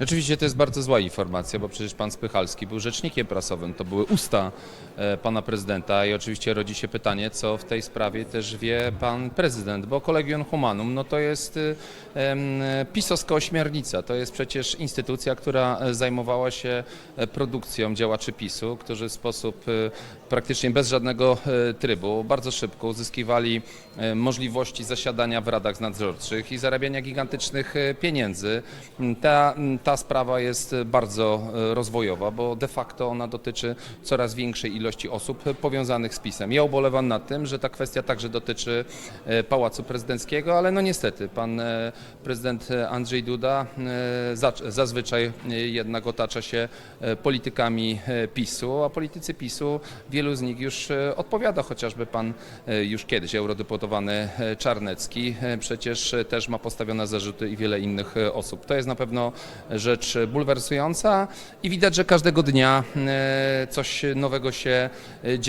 Rzeczywiście to jest bardzo zła informacja, bo przecież pan Spychalski był rzecznikiem prasowym, to były usta e, pana prezydenta i oczywiście rodzi się pytanie, co w tej sprawie też wie pan prezydent, bo Collegium Humanum no to jest y, em, pisowska ośmiornica, to jest przecież instytucja, która e, zajmowała się e, produkcją działaczy PiSu, którzy w sposób e, praktycznie bez żadnego e, trybu bardzo szybko uzyskiwali e, możliwości zasiadania w radach nadzorczych i zarabiania gigantycznych e, pieniędzy. Ta, ta sprawa jest bardzo e, rozwojowa, bo de facto ona dotyczy coraz większej ilości osób powiązanych z PiSem. Ja ubolewam nad tym, że ta kwestia także dotyczy e, Pałacu Prezydenckiego, ale no niestety pan e, prezydent Andrzej Duda e, zazwyczaj e, jednak otacza się e, politykami e, PiSu, a politycy PiSu, wielu z nich już e, odpowiada, chociażby pan e, już kiedyś eurodeputowany e, Czarnecki e, przecież e, też ma postawione zarzuty i wiele innych e, osób. To jest na pewno rzecz bulwersująca i widać, że każdego dnia e, coś nowego się e, dzieje.